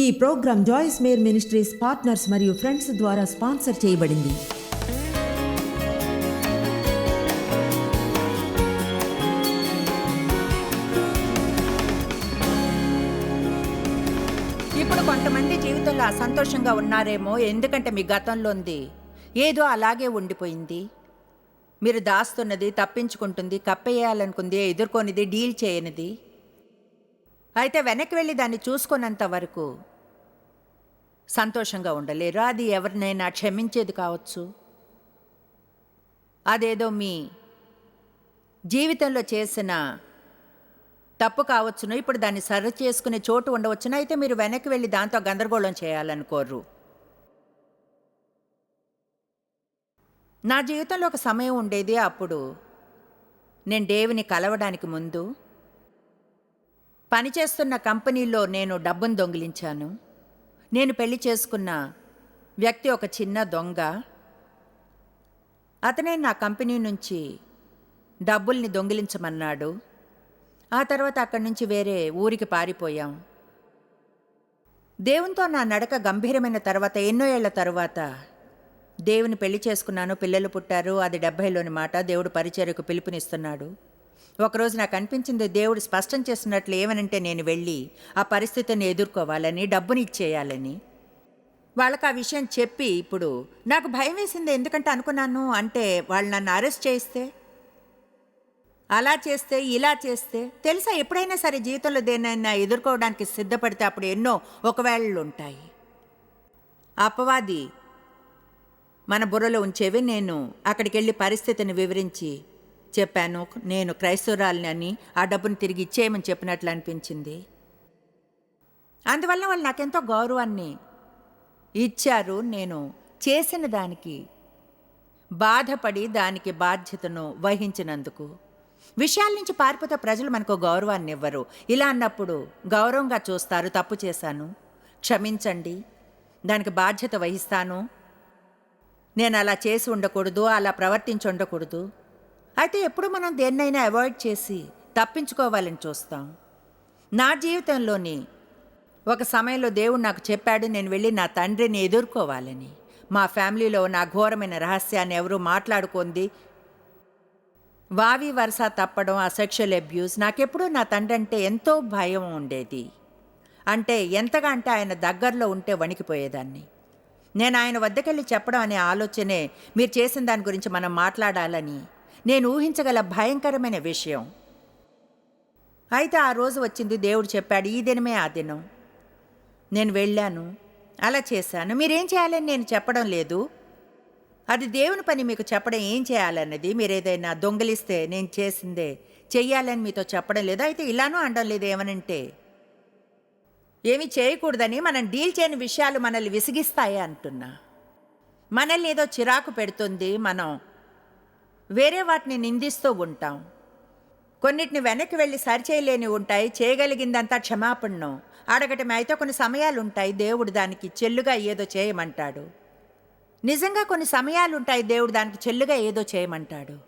ఈ programme Joyce Meyer Ministries partners మరియు friends ద్వారా స్పాన్సర్ చేయబడింది. ఇప్పుడు కొంతమంది జీవితంలో అసంతోషంగా ఉన్నారేమో ఎందుకంటే మీ గతంలో ఉంది. ఏదో అలాగే ఉండిపోయింది. మీరు దాస్తున్నది తప్పించుకుంటుంది కప్పేయాలనుకుంది ఎదుర్కొనిది డీల్ చేయనిది. అయితే వెనక్కి వెళ్ళి దాన్ని చూసుకున్నంత వరకు సంతోషంగా ఉండలేరు. అది ఎవరినైనా క్షమించేది కావచ్చు. అదేదో మీ జీవితంలో చేసిన తప్పు కావచ్చును. ఇప్పుడు దాన్ని సరి చేసుకునే చోటు ఉండవచ్చును. అయితే మీరు వెనక్కి వెళ్ళి దాంతో గందరగోళం చేయాలనుకోరు నా జీవితంలో ఒక సమయం ఉండేది. అప్పుడు నేను దేవుని కలవడానికి ముందు పనిచేస్తున్న కంపెనీలో నేను డబ్బును దొంగిలించాను. నేను పెళ్ళి చేసుకున్న వ్యక్తి ఒక చిన్న దొంగ. అతనే నా కంపెనీ నుంచి డబ్బుల్ని దొంగిలించమన్నాడు. ఆ తర్వాత అక్కడి నుంచి వేరే ఊరికి పారిపోయాం. దేవునితో నా నడక గంభీరమైన తర్వాత ఎన్నో ఏళ్ళ తర్వాత దేవుని పెళ్ళి చేసుకున్నాను పిల్లలు పుట్టారు అది డెబ్భైలోని మాట దేవుడు పరిచర్యకు పిలుపునిస్తున్నాడు. ఒకరోజు నాకు అనిపించింది దేవుడు స్పష్టం చేస్తున్నట్లు ఏమనంటే నేను వెళ్ళి ఆ పరిస్థితిని ఎదుర్కోవాలని డబ్బుని ఇచ్చేయాలని. వాళ్ళకి ఆ విషయం చెప్పి ఇప్పుడు నాకు భయం వేసింది ఎందుకంటే అనుకున్నాను అంటే వాళ్ళు నన్ను అరెస్ట్ చేస్తే అలా చేస్తే ఇలా చేస్తే. తెలుసా ఎప్పుడైనా సరే జీవితంలో దేనైనా ఎదుర్కోవడానికి సిద్ధపడితే అప్పుడు ఎన్నో ఒకవేళలు ఉంటాయి అపవాది మన బుర్రలో ఉంచేవి నేను అక్కడికి వెళ్ళి పరిస్థితిని వివరించి చెప్పాను నేను క్రైస్తవురాలిని అని ఆ డబ్బును తిరిగి ఇచ్చేయమని చెప్పినట్లు అనిపించింది. అందువల్ల వాళ్ళు నాకెంతో గౌరవాన్ని ఇచ్చారు. నేను చేసిన దానికి బాధపడి దానికి బాధ్యతను వహించినందుకు. విషయాల నుంచి పారిపోతే ప్రజలు మనకు గౌరవాన్ని ఇవ్వరు. ఇలా అన్నప్పుడు గౌరవంగా చూస్తారు. తప్పు చేశాను. క్షమించండి. దానికి బాధ్యత వహిస్తాను. నేను అలా చేసి ఉండకూడదు. అలా ప్రవర్తించి ఉండకూడదు. అయితే ఎప్పుడు మనం దేన్నైనా అవాయిడ్ చేసి తప్పించుకోవాలని చూస్తాం. నా జీవితంలోని ఒక సమయంలో దేవుడు నాకు చెప్పాడు నేను వెళ్ళి నా తండ్రిని ఎదుర్కోవాలని. మా ఫ్యామిలీలో నా ఘోరమైన రహస్యాన్ని ఎవరు మాట్లాడుకుంది. వావి వరుస తప్పడం ఆ సెక్షువల్ అబ్యూస్ నాకెప్పుడూ నా తండ్రి అంటే ఎంతో భయం ఉండేది. అంటే ఎంతగా అంటే ఆయన దగ్గరలో ఉంటే వణికిపోయేదాన్ని. నేను ఆయన వద్దకెళ్ళి చెప్పడం అనే ఆలోచనే మీరు చేసిన దాని గురించి మనం మాట్లాడాలని నేను ఊహించగల భయంకరమైన విషయం. అయితే ఆ రోజు వచ్చింది దేవుడు చెప్పాడు ఈ దినమే ఆ దినం. నేను వెళ్ళాను అలా చేశాను. మీరేం చేయాలని నేను చెప్పడం లేదు. అది దేవుని పని మీకు చెప్పడం ఏం చేయాలన్నది. మీరేదైనా దొంగలిస్తే నేను చేసిందే చెయ్యాలని మీతో చెప్పడం లేదు. అయితే ఇలానూ అనడం లేదు ఏమనంటే ఏమి చేయకూడదని మనం డీల్ చేయని విషయాలు మనల్ని విసిగిస్తాయి అంటున్నా. మనల్ని ఏదో చిరాకు పెడుతుంది మనం వేరే వాటిని నిందిస్తూ ఉంటాం. కొన్నిటిని వెనక్కి వెళ్ళి సరిచేయలేని ఉంటాయి చేయగలిగిందంతా క్షమాపణను. అడగటం అయితే కొన్ని సమయాలు ఉంటాయి దేవుడు దానికి చెల్లుగా ఏదో చేయమంటాడు. నిజంగా కొన్ని సమయాలు ఉంటాయి దేవుడు దానికి చెల్లుగా ఏదో చేయమంటాడు.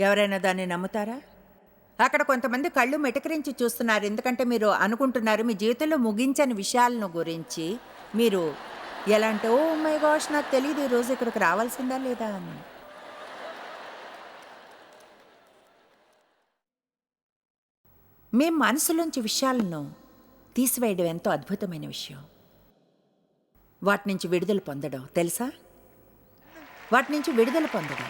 ఎవరైనా దాన్ని నమ్ముతారా? అక్కడ కొంతమంది కళ్ళు మెటకరించి చూస్తున్నారు. ఎందుకంటే మీరు అనుకుంటున్నారు మీ జీవితంలో ముగించని విషయాలను గురించి. మీరు ఎలా అంటే ఓ మై గాష్ నాకు తెలియదు ఈరోజు ఇక్కడికి రావాల్సిందా లేదా అని. మీ మనసులోంచి విషయాలను తీసివేయడం ఎంతో అద్భుతమైన విషయం. వాటి నుంచి విడుదల పొందడం తెలుసా? వాటి నుంచి విడుదల పొందడం.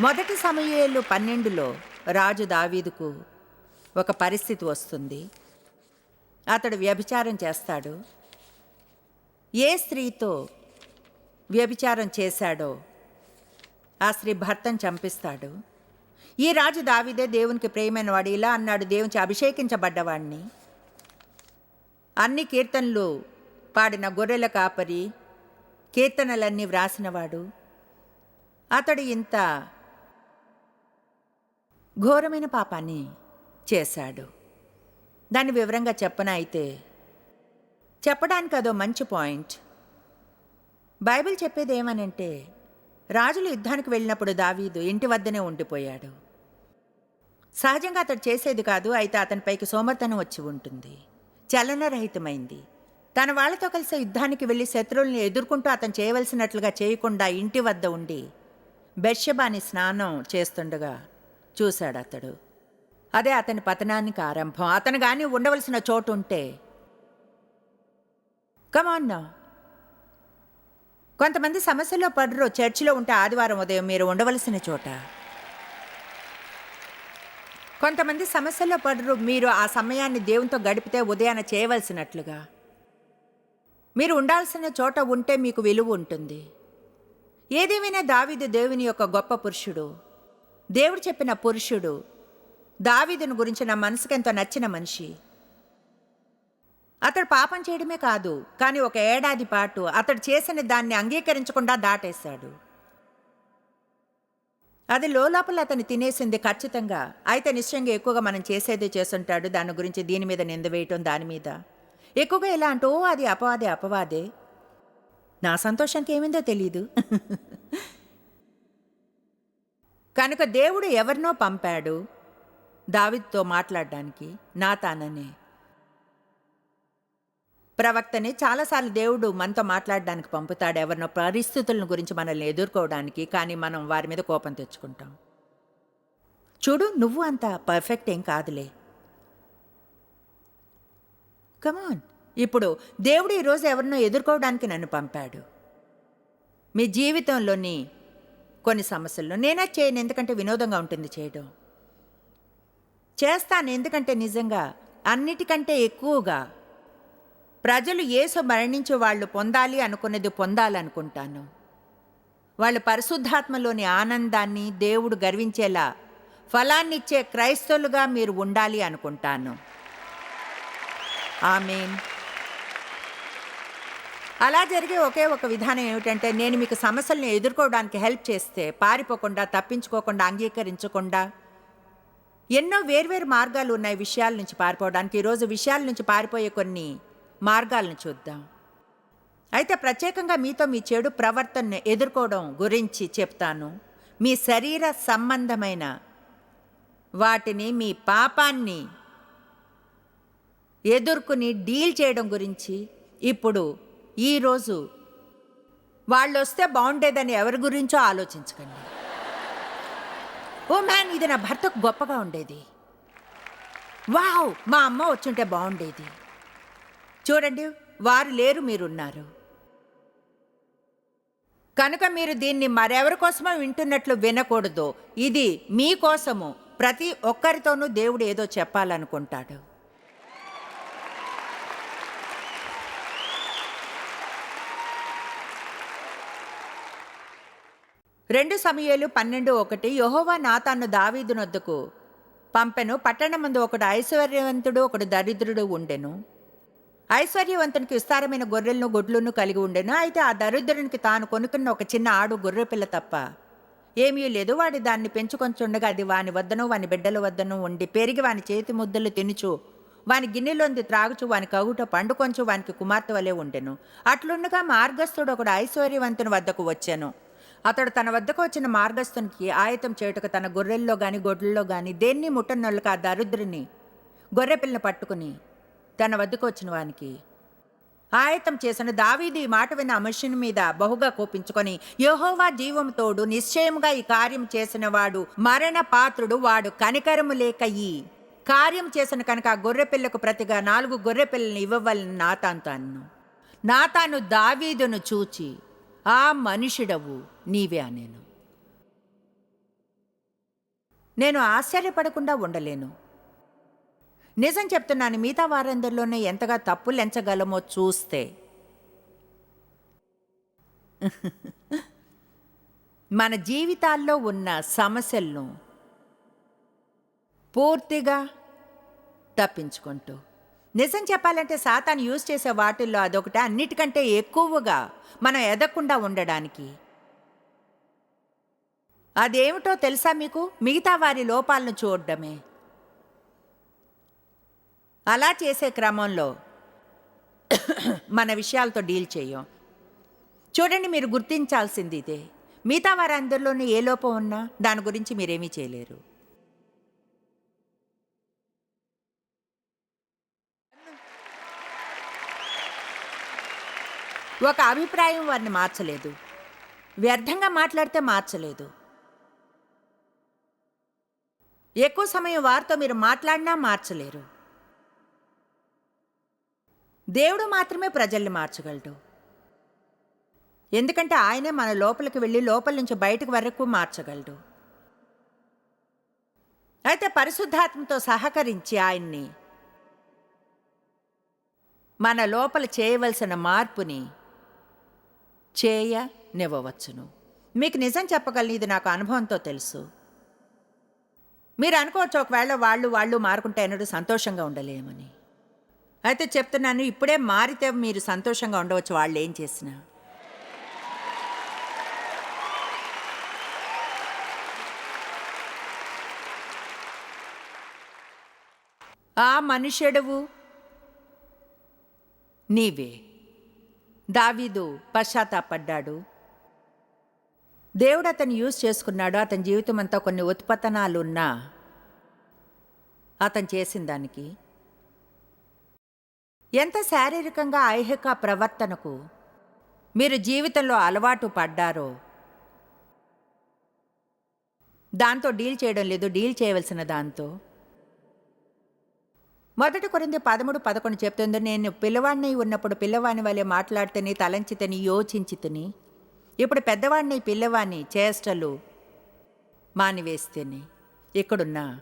మొదటి సమయాలు పన్నెండులో రాజు దావీదుకు ఒక పరిస్థితి వస్తుంది. అతడు వ్యభిచారం చేస్తాడు. ఏ స్త్రీతో వ్యభిచారం చేశాడో ఆ స్త్రీ భర్తను చంపిస్తాడు. ఈ రాజు దావీదే దేవునికి ప్రేమైన వాడు ఇలా అన్నాడు దేవునికి అభిషేకించబడ్డవాణ్ణి. అన్ని కీర్తనలు పాడిన గొర్రెల కాపరి కీర్తనలన్నీ వ్రాసినవాడు. అతడు ఇంత ఘోరమైన పాపాన్ని చేశాడు. దాన్ని వివరంగా చెప్పన అయితే చెప్పడానికి అదో మంచి పాయింట్. బైబిల్ చెప్పేది ఏమనంటే రాజులు యుద్ధానికి వెళ్ళినప్పుడు దావీదు ఇంటి వద్దనే ఉండిపోయాడు. సహజంగా అతడు చేసేది కాదు అయితే అతనిపైకి సోమర్తనం వచ్చి ఉంటుంది. చలనరహితమైంది. తన వాళ్ళతో కలిసి యుద్ధానికి వెళ్ళి శత్రువుల్ని ఎదుర్కొంటూ అతను చేయవలసినట్లుగా చేయకుండా ఇంటి వద్ద ఉండి బెర్షబాని స్నానం చేస్తుండగా చూశాడు అతడు. అదే అతని పతనానికి ఆరంభం. అతను కానీ ఉండవలసిన చోటు ఉంటే కమాన్న కొంతమంది సమస్యలో పడరు. చర్చిలో ఉంటే ఆదివారం ఉదయం మీరు ఉండవలసిన చోట. కొంతమంది సమస్యల్లో పడరు. మీరు ఆ సమయాన్ని దేవునితో గడిపితే ఉదయాన చేయవలసినట్లుగా. మీరు ఉండాల్సిన చోట ఉంటే మీకు విలువ ఉంటుంది. ఏదేమైనా దావీదు దేవుని యొక్క గొప్ప పురుషుడు దేవుడు చెప్పిన పురుషుడు దావీదును గురించి నా మనసుకు ఎంతో నచ్చిన మనిషి. అతడు పాపం చేయడమే కాదు కానీ ఒక ఏడాది పాటు అతడు చేసిన దాన్ని అంగీకరించకుండా దాటేశాడు. అది లోపల అతను తినేసింది ఖచ్చితంగా. అయితే నిశ్చయంగా ఎక్కువగా మనం చేసేదే చేస్తుంటాడు. దాని గురించి దీని మీద నింద వేయటం దాని మీద. ఎక్కువగా ఎలా అంటూ "ఓ, అది అపవాదే అపవాదే. నా సంతోషానికి ఏమిందో తెలీదు. కనుక దేవుడు ఎవరినో పంపాడు దావిద్తో మాట్లాడడానికి నా తాననే ప్రవక్తని చాలాసార్లు దేవుడు మనతో మాట్లాడడానికి పంపుతాడు. ఎవరినో పరిస్థితులను గురించి మనల్ని ఎదుర్కోవడానికి కానీ మనం వారి మీద కోపం తెచ్చుకుంటాం. చూడు నువ్వు అంత పర్ఫెక్ట్ ఏం కాదులే. కమాన్ ఇప్పుడు దేవుడు ఈరోజు ఎవరినో ఎదుర్కోవడానికి నన్ను పంపాడు. మీ జీవితంలోని కొన్ని సమస్యల్లో నేనే చేయను ఎందుకంటే వినోదంగా ఉంటుంది చేయడం. చేస్తాను ఎందుకంటే నిజంగా అన్నిటికంటే ఎక్కువగా ప్రజలు ఏసు మరణించి వాళ్ళు పొందాలి అనుకున్నది పొందాలనుకుంటాను. వాళ్ళు పరిశుద్ధాత్మలోని ఆనందాన్ని దేవుడు గర్వించేలా ఫలాన్నిచ్చే క్రైస్తవులుగా మీరు ఉండాలి అనుకుంటాను. ఆమె అలా జరిగే ఒకే ఒక విధానం ఏమిటంటే నేను మీకు సమస్యలను ఎదుర్కోవడానికి హెల్ప్ చేస్తే పారిపోకుండా తప్పించుకోకుండా అంగీకరించకుండా ఎన్నో వేర్వేరు మార్గాలు ఉన్నాయి విషయాల నుంచి పారిపోవడానికి. ఈరోజు విషయాల నుంచి పారిపోయే కొన్ని మార్గాలను చూద్దాం. అయితే ప్రత్యేకంగా మీతో మీ చెడు ప్రవర్తనను ఎదుర్కోవడం గురించి చెప్తాను. మీ శరీర సంబంధమైన వాటిని మీ పాపాన్ని ఎదుర్కొని డీల్ చేయడం గురించి ఇప్పుడు ఈరోజు వాళ్ళు వస్తే బాగుండేదని ఎవరి గురించో ఆలోచించకండి. ఓ మ్యాన్ ఇది నా భర్తకు గొప్పగా ఉండేది. వావ్ మా అమ్మ వచ్చుంటే బాగుండేది. చూడండి వారు లేరు మీరున్నారు. కనుక మీరు దీన్ని మరెవరి కోసమో వింటున్నట్లు వినకూడదు. ఇది మీకోసము ప్రతి ఒక్కరితోనూ దేవుడు ఏదో చెప్పాలనుకుంటాడు. రెండు సమయాలు పన్నెండు ఒకటి యహోవా నాతాను దావీదునొద్దకు పంపెను. పట్టణమందు ఒకడు ఐశ్వర్యవంతుడు ఒకడు దరిద్రుడు ఉండెను. ఐశ్వర్యవంతునికి విస్తారమైన గొర్రెలను గొడ్లను కలిగి ఉండెను. అయితే ఆ దరిద్రునికి తాను కొనుక్కున్న ఒక చిన్న ఆడు గొర్రె పిల్ల తప్ప ఏమీ లేదు. వాడి దాన్ని పెంచుకొంచుండగా అది వాని వద్దను వాని బిడ్డల వద్దను ఉండి పెరిగి వాని చేతి ముద్దలు తినుచు వాని గిన్నెలోంది త్రాగుచు వాని కగుట పండుకొంచు వానికి కుమార్తె వలె ఉండెను. అట్లుండగా మార్గస్థుడు ఒకడు ఐశ్వర్యవంతుని వద్దకు వచ్చాను. అతడు తన వద్దకు వచ్చిన మార్గస్థునికి ఆయతం చేయుటకు తన గొర్రెల్లో గాని గొడ్లలో గాని దేన్ని ముట్టనొల్లక ఆ దరిద్రుని గొర్రెపిల్లని పట్టుకుని తన వద్దకు వచ్చిన వానికి ఆయత్తం చేసిన దావీదు ఈ మాట విన్న ఆ మనుషుని మీద బహుగా కోపించుకొని యహోవా జీవంతోడు తోడు నిశ్చయముగా ఈ కార్యం చేసిన వాడు మరణ పాత్రుడు వాడు కనికరము లేక ఈ కార్యం చేసిన కనుక ఆ గొర్రెపిల్లకు ప్రతిగా నాలుగు గొర్రెపిల్లని ఇవ్వవలని నాతాంతో అన్ను నాతాను దావీదును చూచి ఆ మనుషుడవు నీవే అనేను. నేను ఆశ్చర్యపడకుండా ఉండలేను. నిజం చెప్తున్నాను మిగతా వారందరిలోనే ఎంతగా తప్పులు ఎంచగలమో చూస్తే. మన జీవితాల్లో ఉన్న సమస్యలను పూర్తిగా తప్పించుకుంటూ. నిజం చెప్పాలంటే సాతాను యూజ్ చేసే వాటిల్లో అదొకటి అన్నిటికంటే ఎక్కువగా మనం ఎదగకుండా ఉండడానికి. అదేమిటో తెలుసా మీకు? మిగతా వారి లోపాలను చూడడమే. అలా చేసే క్రమంలో మన విషయాలతో డీల్ చేయం. చూడండి మీరు గుర్తించాల్సింది ఇదే మిగతా వారందరిలోనూ ఏ లోపం ఉన్నా దాని గురించి మీరేమీ చేయలేరు. ఒక అభిప్రాయం వారిని మార్చలేదు. వ్యర్థంగా మాట్లాడితే మార్చలేదు. ఎక్కువ సమయం వారితో మీరు మాట్లాడినా మార్చలేరు. దేవుడు మాత్రమే ప్రజల్ని మార్చగలడు. ఎందుకంటే ఆయనే మన లోపలికి వెళ్ళి లోపల నుంచి బయటకు వరకు మార్చగలడు. అయితే పరిశుద్ధాత్మతో సహకరించి ఆయన్ని మన లోపల చేయవలసిన మార్పుని చేయనివ్వవచ్చును. మీకు నిజం చెప్పగలను ఇది నాకు అనుభవంతో తెలుసు. మీరు అనుకోవచ్చు ఒకవేళ వాళ్ళు వాళ్ళు మారుకుంటే ఎన్నడూ సంతోషంగా ఉండలేమని. అయితే చెప్తున్నాను ఇప్పుడే మారితే మీరు సంతోషంగా ఉండవచ్చు. వాళ్ళు ఏం చేసినా. ఆ మనుష్యుడవు నీవే. దావీదు పశ్చాత్తాపడ్డాడు. దేవుడు అతను యూజ్ చేసుకున్నాడు. అతని జీవితం అంతా కొన్ని ఉత్పతనాలు ఉన్నా అతను చేసిన దానికి. ఎంత శారీరకంగా ఐహిక ప్రవర్తనకు మీరు జీవితంలో అలవాటు పడ్డారో దాంతో డీల్ చేయడం లేదు డీల్ చేయవలసిన దాంతో. మొదటి కొరింది పదమూడు పదకొండు చెప్తుంది నేను పిల్లవాడిని ఉన్నప్పుడు పిల్లవాని వలె మాట్లాడితేని తలంచితని యోచించితని ఇప్పుడు పెద్దవాడిని పిల్లవాని చేష్టలు మానివేస్తేని ఇక్కడున్నా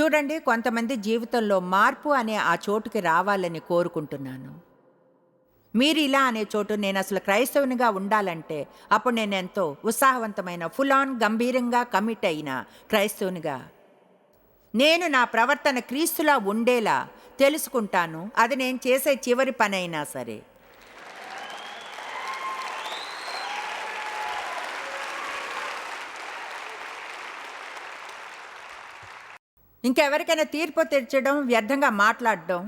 చూడండి కొంతమంది జీవితంలో మార్పు అనే ఆ చోటుకి రావాలని కోరుకుంటున్నాను. మీరు ఇలా అనే చోటు నేను అసలు క్రైస్తవునిగా ఉండాలంటే అప్పుడు నేను ఎంతో ఉత్సాహవంతమైన ఫుల్ ఆన్ గంభీరంగా కమిట్ అయిన క్రైస్తవునిగా. నేను నా ప్రవర్తన క్రీస్తులా ఉండేలా తెలుసుకుంటాను. అది నేను చేసే చివరి పని అయినా సరే. ఇంకెవరికైనా తీర్పు తెచ్చడం వ్యర్థంగా మాట్లాడడం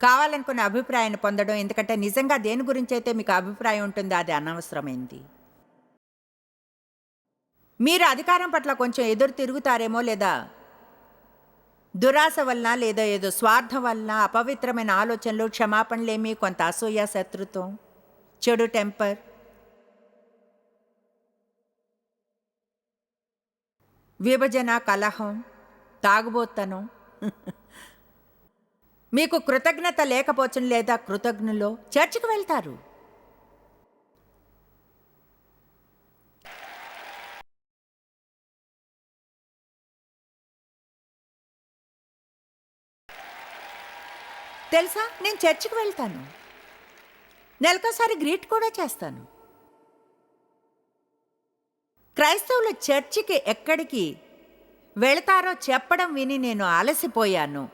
కావాలనుకున్న అభిప్రాయాన్ని పొందడం ఎందుకంటే నిజంగా దేని గురించి అయితే మీకు అభిప్రాయం ఉంటుందో అది అనవసరమైంది. మీరు అధికారం పట్ల కొంచెం ఎదురు తిరుగుతారేమో లేదా? దురాశ వలన లేదా ఏదో స్వార్థం వలన అపవిత్రమైన ఆలోచనలు క్షమాపణలేమి కొంత అసూయ శత్రుత్వం చెడు టెంపర్. విభజన కలహం తాగుబోతనం మీకు కృతజ్ఞత లేకపోవచ్చు లేదా కృతజ్ఞులో చర్చికి వెళ్తారు. తెలుసా? నేను చర్చికి వెళ్తాను. నెలకోసారి గ్రీట్ కూడా చేస్తాను. క్రైస్తవులు చర్చికి ఎక్కడికి వెళతారో చెప్పడం విని నేను అలసిపోయాను.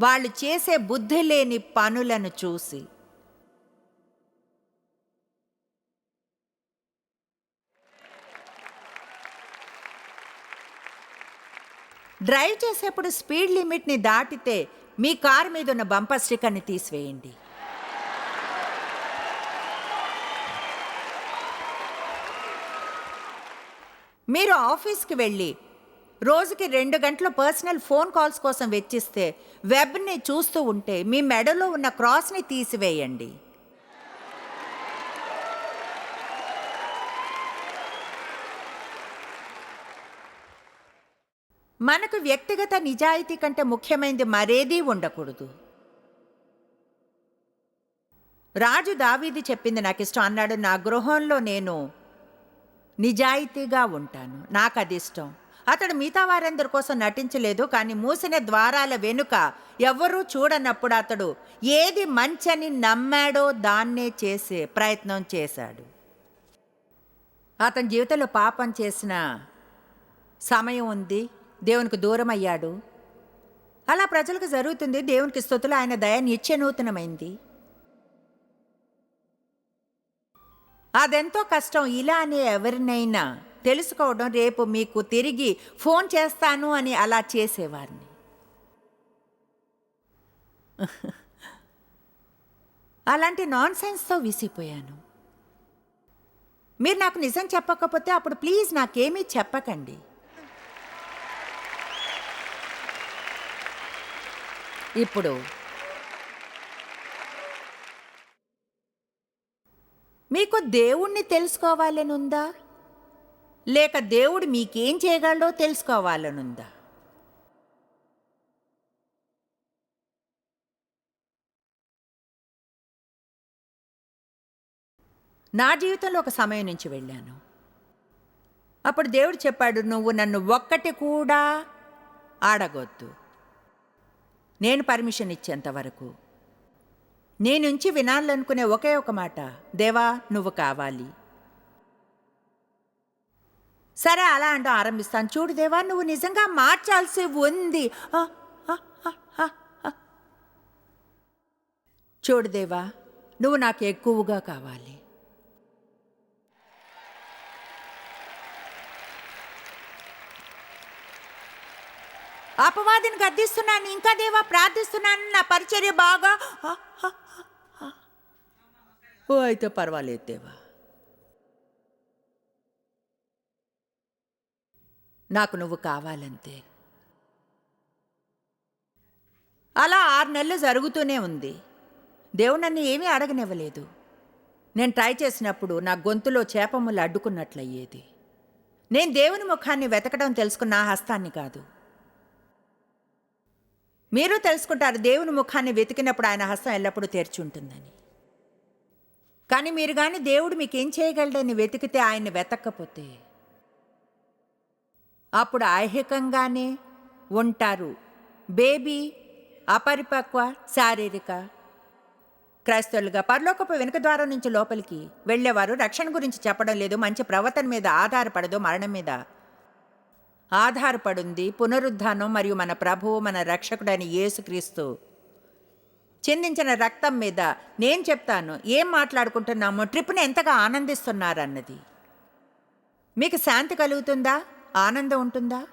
వాళ్ళు చేసే బుద్ధి లేని పనులను చూసి. డ్రైవ్ చేసేప్పుడు స్పీడ్ లిమిట్ని దాటితే మీ కారు మీద ఉన్న బంపర్ స్టిక్కర్ని తీసివేయండి. మీరు ఆఫీస్కి వెళ్ళి రోజుకి రెండు గంటల పర్సనల్ ఫోన్ కాల్స్ కోసం వెచ్చిస్తే వెబ్ని చూస్తూ ఉంటే మీ మెడలో ఉన్న క్రాస్ని తీసివేయండి. మనకు వ్యక్తిగత నిజాయితీ కంటే ముఖ్యమైనది మరేదీ ఉండకూడదు. రాజు దావీది చెప్పింది నాకు ఇష్టం అన్నాడు నా గృహంలో నేను నిజాయితీగా ఉంటాను. నాకు అది ఇష్టం అతడు మిగతా వారందరి కోసం నటించలేదు కానీ మూసిన ద్వారాల వెనుక ఎవ్వరూ చూడనప్పుడు అతడు ఏది మంచని నమ్మాడో దాన్నే చేసే ప్రయత్నం చేశాడు. అతని జీవితంలో పాపం చేసిన సమయం ఉంది. దేవునికి దూరం అయ్యాడు. అలా ప్రజలకు జరుగుతుంది. దేవునికి స్థుతులు ఆయన దయ నిత్యనూతనమైంది. అదెంతో కష్టం. ఇలా అని ఎవరినైనా తెలుసుకోవడం రేపు మీకు తిరిగి ఫోన్ చేస్తాను అని అలా చేసేవారిని అలాంటి నాన్ సెన్స్తో విసిపోయాను మీరు నాకు నిజం చెప్పకపోతే అప్పుడు ప్లీజ్ నాకేమీ చెప్పకండి. ఇప్పుడు మీకు దేవుణ్ణి తెలుసుకోవాలని ఉందా లేక దేవుడు మీకేం చేయగలడో తెలుసుకోవాలనుందా? నా జీవితంలో ఒక సమయం నుంచి వెళ్ళాను. అప్పుడు దేవుడు చెప్పాడు నువ్వు నన్ను ఒక్కటి కూడా ఆడగొద్దు. నేను పర్మిషన్ ఇచ్చేంత వరకు. నీ నుంచి వినాలనుకునే ఒకే ఒక మాట దేవా నువ్వు కావాలి. సరే అలా అంటూ ఆరంభిస్తాను. చూడు దేవా నువ్వు నిజంగా మార్చాల్సి ఉంది. చూడు దేవా నువ్వు నాకు ఎక్కువగా కావాలి. అపవాదిని గద్దిస్తున్నాను. ఇంకా దేవా ప్రార్థిస్తున్నాను. నా పరిచర్య బాగా. ఓ అయితే పర్వాలేదు దేవా. నాకు నువ్వు కావాలంతే. అలా ఆరు నెలలు జరుగుతూనే ఉంది. దేవుడు నన్ను ఏమీ అడగనివ్వలేదు. నేను ట్రై చేసినప్పుడు నా గొంతులో చేపములు అడ్డుకున్నట్లయ్యేది. నేను దేవుని ముఖాన్ని వెతకడం తెలుసుకున్న హస్తాన్ని కాదు. మీరు తెలుసుకుంటారు దేవుని ముఖాన్ని వెతికినప్పుడు ఆయన హస్తం ఎల్లప్పుడూ తెరిచి ఉంటుందని కానీ మీరు కానీ దేవుడు మీకేం చేయగలడని వెతికితే ఆయన్ని వెతక్కపోతే అప్పుడు ఐహికంగానే ఉంటారు. బేబీ అపరిపక్వ శారీరక. క్రైస్తవులుగా పరలోకపు వెనుక ద్వారం నుంచి లోపలికి వెళ్ళేవారు రక్షణ గురించి చెప్పడం లేదు మంచి ప్రవర్తన మీద ఆధారపడదు మరణం మీద. ఆధారపడింది పునరుద్ధానం మరియు మన ప్రభువు మన రక్షకుడైన యేసుక్రీస్తు. చెందించిన రక్తం మీద నేను చెప్తాను ఏం మాట్లాడుకుంటున్నామో ట్రిప్ని ఎంతగా ఆనందిస్తున్నారన్నది. మీకు శాంతి కలుగుతుందా? ఆనందం ఉంటుందా?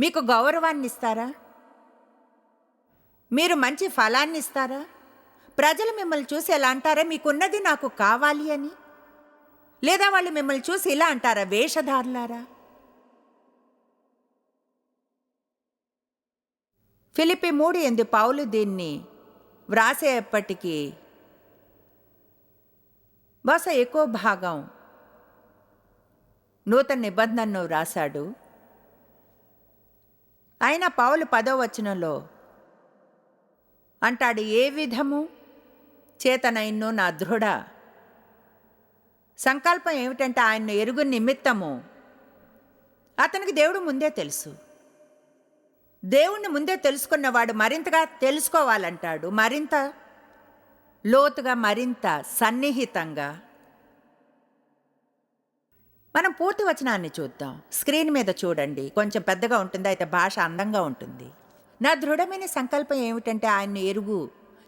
మీకు గౌరవాన్ని ఇస్తారా మీరు మంచి ఫలాన్ని ఇస్తారా ప్రజలు మిమ్మల్ని చూసి ఎలా అంటారా? మీకున్నది నాకు కావాలి అని? లేదా వాళ్ళు మిమ్మల్ని చూసి ఇలా అంటారా? వేషధారులారా? ఫిలిపి మూడు ఎందు పౌలు దీన్ని వ్రాసేపటికి బహుశా ఎక్కువ భాగం నూతన నిబంధనను రాశాడు. అయినా పౌలు పదో వచనంలో అంటాడు ఏ విధము? చేతనైన్నో నా దృఢ. సంకల్పం ఏమిటంటే ఆయన ఎరుగు నిమిత్తము. అతనికి దేవుడు ముందే తెలుసు. దేవుణ్ణి ముందే తెలుసుకున్నవాడు మరింతగా తెలుసుకోవాలంటాడు. మరింత లోతుగా మరింత సన్నిహితంగా. మనం పూర్తి వచనాన్ని చూద్దాం. స్క్రీన్ మీద చూడండి. కొంచెం పెద్దగా ఉంటుంది అయితే భాష అందంగా ఉంటుంది. నా దృఢమైన సంకల్పం ఏమిటంటే ఆయన్ను ఎరుగు.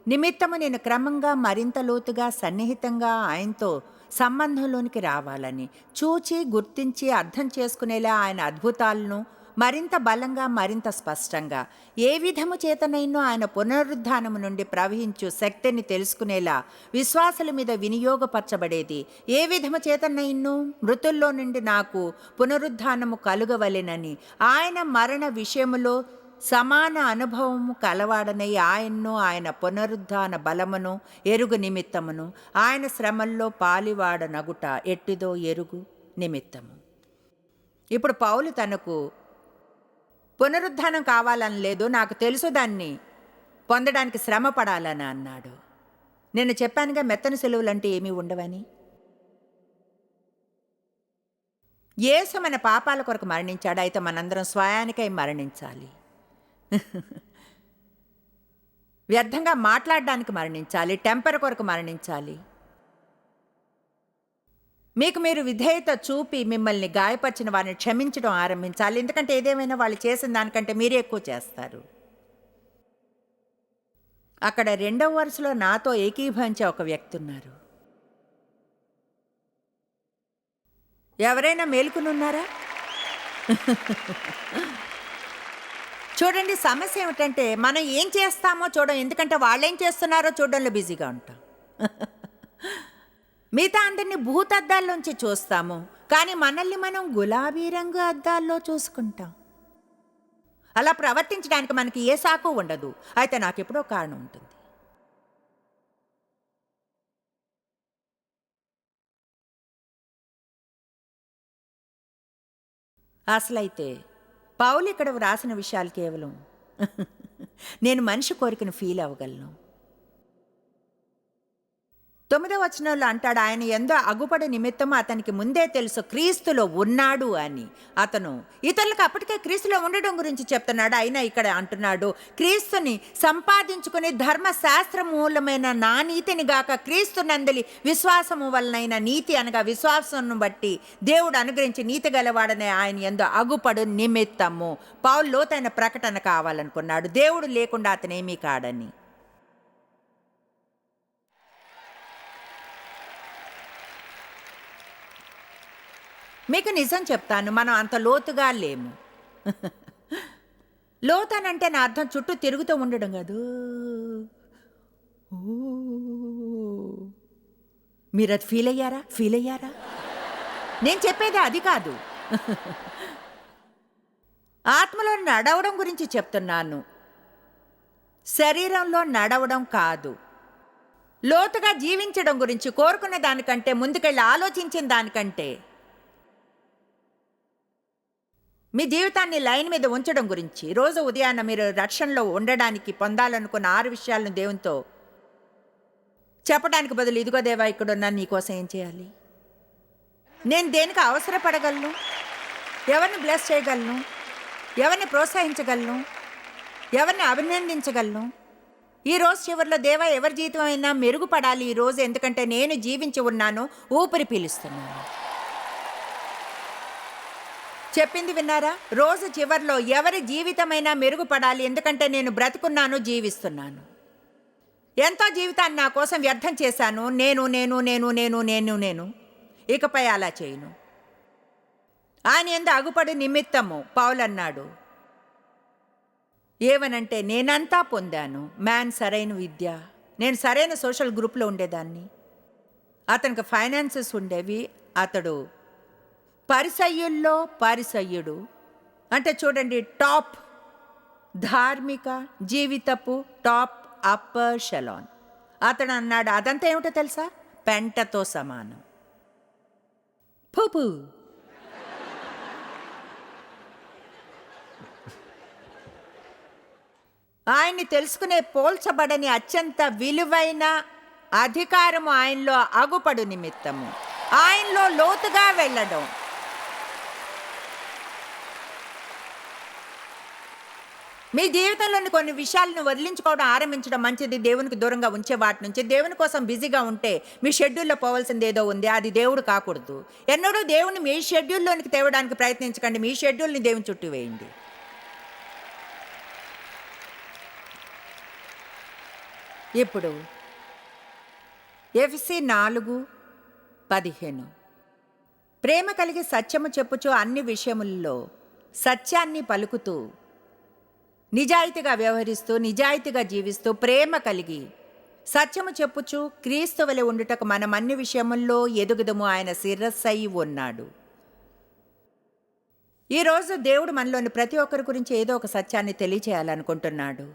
నిమిత్తము నేను క్రమంగా మరింత లోతుగా సన్నిహితంగా ఆయనతో సంబంధంలోనికి రావాలని చూచి గుర్తించి అర్థం చేసుకునేలా ఆయన అద్భుతాలను మరింత బలంగా మరింత స్పష్టంగా. ఏ విధము చేతనైనో ఆయన పునరుద్ధానము నుండి ప్రవహించు శక్తిని తెలుసుకునేలా విశ్వాసుల మీద వినియోగపరచబడేది. ఏ విధము చేతనైనో మృతుల్లో నుండి నాకు పునరుద్ధానము కలుగవలెనని ఆయన మరణ విషయములో సమాన అనుభవము కలవాడనై ఆయన్ను ఆయన పునరుద్ధాన బలమును ఎరుగు నిమిత్తమును ఆయన శ్రమల్లో పాలివాడనగుట ఎట్టిదో ఎరుగు నిమిత్తము. ఇప్పుడు పౌలు తనకు పునరుద్ధానం కావాలని లేదు నాకు తెలుసు దాన్ని. పొందడానికి శ్రమ పడాలని అన్నాడు. నేను చెప్పానుగా మెత్తని సెలవులంటే ఏమీ ఉండవని. యేసు మన పాపాల కొరకు మరణించాడు అయితే మనందరం స్వయానికై మరణించాలి. వ్యర్థంగా మాట్లాడడానికి మరణించాలి టెంపర్ కొరకు మరణించాలి. మీకు మీరు విధేయత చూపి మిమ్మల్ని గాయపరిచిన వారిని క్షమించడం ఆరంభించాలి. ఎందుకంటే ఏదేమైనా వాళ్ళు చేసిన దానికంటే మీరే ఎక్కువ చేస్తారు. అక్కడ రెండవ వరుసలో నాతో ఏకీభవించే ఒక వ్యక్తి ఉన్నారు. ఎవరైనా మేలుకునున్నారా? చూడండి సమస్య ఏమిటంటే మనం ఏం చేస్తామో చూడడం ఎందుకంటే వాళ్ళు ఏం చేస్తున్నారో చూడడంలో బిజీగా ఉంటాం. మిగతా అందరినీ భూత అద్దాల్లోంచి చూస్తాము. కానీ మనల్ని మనం గులాబీ రంగు అద్దాల్లో చూసుకుంటాం. అలా ప్రవర్తించడానికి మనకి ఏ సాకు ఉండదు. అయితే నాకెప్పుడో కారణం ఉంటుంది. అసలైతే పౌలు ఇక్కడ వ్రాసిన విషయాలు కేవలం నేను మనిషి కోరికను ఫీల్ అవ్వగలను. తొమ్మిదో వచనంలో అంటాడు ఆయన ఎందో అగుపడు నిమిత్తం అతనికి ముందే తెలుసు క్రీస్తులో ఉన్నాడు అని. అతను ఇతరులకు అప్పటికే క్రీస్తులో ఉండడం గురించి చెప్తున్నాడు. అయినా ఇక్కడ అంటున్నాడు క్రీస్తుని సంపాదించుకుని ధర్మశాస్త్ర మూలమైన నా నీతిని గాక క్రీస్తు నందలి విశ్వాసము వలనైన నీతి అనగా విశ్వాసం బట్టి దేవుడు అనుగ్రహించి నీతి గలవాడనే ఆయన ఎందో అగుపడు నిమిత్తము. పౌలు లోతైన ప్రకటన కావాలనుకున్నాడు. దేవుడు లేకుండా అతనేమీ కాడని. మీకు నిజం చెప్తాను మనం అంత లోతుగా లేము. లోతనంటే నా అర్థం చుట్టూ తిరుగుతూ ఉండడం కాదు. ఓ. మీరు అది ఫీల్ అయ్యారా? ఫీల్ అయ్యారా? నేను చెప్పేది అది కాదు. ఆత్మలో నడవడం గురించి చెప్తున్నాను. శరీరంలో నడవడం కాదు. లోతుగా జీవించడం గురించి కోరుకున్న దానికంటే ముందుకెళ్ళి ఆలోచించిన దానికంటే. మీ జీవితాన్ని లైన్ మీద ఉంచడం గురించి రోజు ఉదయాన్న మీరు రక్షణలో ఉండడానికి పొందాలనుకున్న ఆరు విషయాలను దేవునితో చెప్పడానికి బదులు ఇదిగో దేవా ఇక్కడ ఉన్నా నీకోసం ఏం చేయాలి? నేను దేనికి అవసరపడగలను? ఎవరిని బ్లెస్ చేయగలను? ఎవరిని ప్రోత్సహించగలను? ఎవరిని అభినందించగలను? ఈ రోజు చివరిలో దేవా ఎవరి జీవితం అయినా మెరుగుపడాలి ఈ రోజు ఎందుకంటే నేను జీవించి ఉన్నాను ఊపిరి పీలుస్తున్నాను. చెప్పింది విన్నారా? రోజు చివర్లో ఎవరి జీవితమైనా మెరుగుపడాలి ఎందుకంటే నేను బ్రతుకున్నాను జీవిస్తున్నాను. ఎంతో జీవితాన్ని నా కోసం వ్యర్థం చేశాను. నేను నేను నేను నేను నేను నేను. ఇకపై అలా చేయను. ఆయన ఎందు అగుపడి నిమిత్తము పౌలన్నాడు. ఏవనంటే నేనంతా పొందాను. మ్యాన్ సరైన విద్య. నేను సరైన సోషల్ గ్రూప్లో ఉండేదాన్ని. అతనికి ఫైనాన్సెస్ ఉండేవి. అతడు పరిసయ్యుల్లో పరిసయ్యుడు. అంటే చూడండి టాప్ ధార్మిక జీవితపు టాప్ అప్పర్ షెలాన్. అతడు అన్నాడు అదంతా ఏమిటో తెలుసా? పెంటతో సమానం. పుపు ఆయన్ని తెలుసుకునే పోల్చబడని అత్యంత విలువైన అధికారము ఆయనలో అగుపడు నిమిత్తము. ఆయనలో లోతుగా వెళ్ళడం. మీ జీవితంలోని కొన్ని విషయాలను వదిలించుకోవడం ఆరంభించడం మంచిది. దేవునికి దూరంగా ఉంచే వాటి నుంచి. దేవుని కోసం బిజీగా ఉంటే మీ షెడ్యూల్లో పోవాల్సింది ఏదో ఉంది. అది దేవుడు కాకూడదు. ఎన్నడూ దేవుని మీ షెడ్యూల్లోనికి తేవడానికి ప్రయత్నించకండి. మీ షెడ్యూల్ని దేవుని చుట్టూ వేయండి. ఇప్పుడు ఎఫ్సి నాలుగు పదిహేను. ప్రేమ కలిగి సత్యము చెప్పుచు అన్ని విషయముల్లో సత్యాన్ని పలుకుతూ నిజాయితీగా వ్యవహరిస్తూ నిజాయితీగా జీవిస్తూ ప్రేమ కలిగి సత్యము చెప్పుచు క్రీస్తు వలె ఉండుటకు మనం అన్ని విషయముల్లో ఎదుగుదము ఆయన శిరస్సయి ఉన్నాడు. ఈరోజు దేవుడు మనలోని ప్రతి ఒక్కరి గురించి ఏదో ఒక సత్యాన్ని తెలియచేయాలనుకుంటున్నాడు.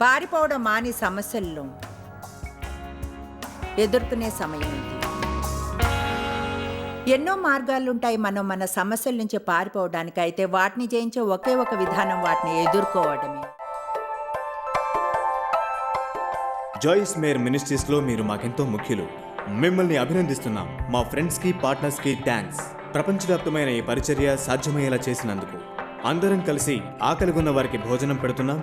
పారిపోవడం మాని సమస్యల్లో ఎదుర్కొనే సమయం ఇది. ఎన్నో మార్గాలుంటాయి మనం మన సమస్యల నుంచి పారిపోవడానికి. అయితే వాటిని జయించే ఒకే ఒక విధానం వాటిని ఎదుర్కోవడమే. జాయిస్ మేర్ మినిస్ట్రీస్లో మీరు మాకెంతో ముఖ్యులు. మిమ్మల్ని అభినందిస్తున్నాం. మా ఫ్రెండ్స్కి పార్ట్నర్స్కి థ్యాంక్స్. ప్రపంచవ్యాప్తమైన ఈ పరిచర్య సాధ్యమయ్యేలా చేసినందుకు. అందరం కలిసి ఆకలిగొన్న వారికి భోజనం పెడుతున్నాం.